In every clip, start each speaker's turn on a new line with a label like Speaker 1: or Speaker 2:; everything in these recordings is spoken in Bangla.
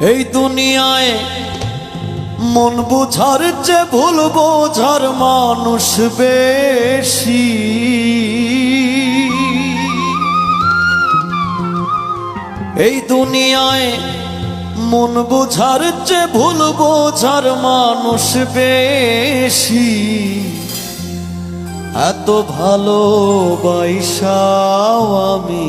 Speaker 1: এই দুনিয়ায় মন বোঝার যে ভুল বোঝার মানুষ বেশি। এই দুনিয়ায় মন বোঝার যে ভুল বোঝার মানুষ বেশি। এত ভালোবাসাও আমি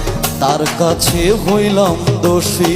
Speaker 1: তার কাছে হইলাম দোষী।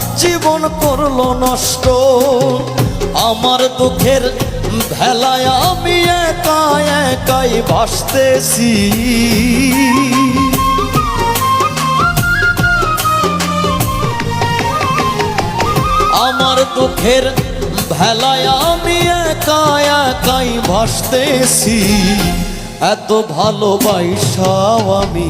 Speaker 1: জীবন করল নষ্ট। আমার দুঃখের ভেলায় আমি একা একাই ভাসতেছি আমার দুঃখের ভেলায় আমি একা একাই ভাসতেছি এত ভালোবাসাও আমি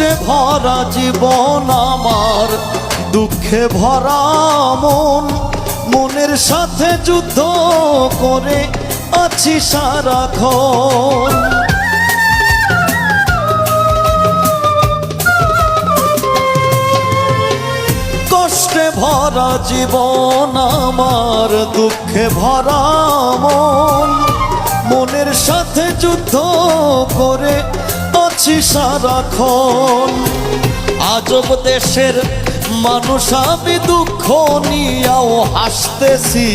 Speaker 1: কষ্টে ভরা জীবন আমার। দুঃখে ভরা মন, মনের সাথে যুদ্ধ করে আছি সারাক্ষণ। কষ্টে ভরা জীবন আমার, দুঃখে ভরা মন, মনের সাথে যুদ্ধ করে আছি সারাক্ষণ। আজব দেশের মানুষ, আমি দুঃখ নিয়াও হাসতেছি।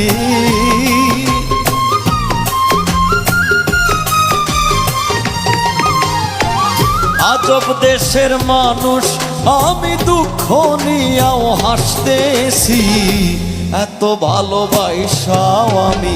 Speaker 1: আজব দেশের মানুষ, আমি দুঃখ নিয়াও হাসতেছি। এত ভালোবাসাও আমি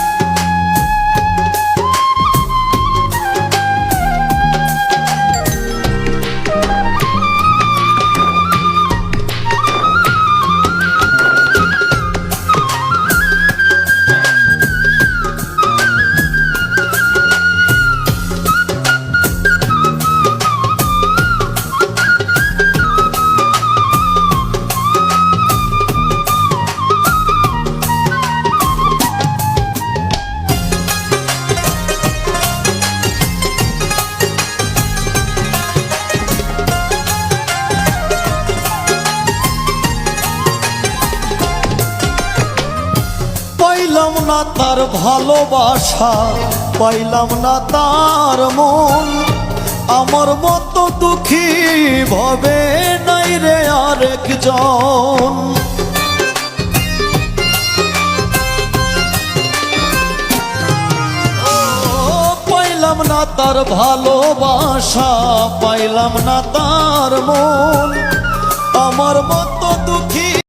Speaker 1: পাইলাম না তার ভালোবাসা, পাইলাম না তার মন। আমার মতো দুঃখী ভবে নাই রে আরেকজন। তার ভালোবাসা, পাইলাম না তার মন। আমার মতো দুঃখী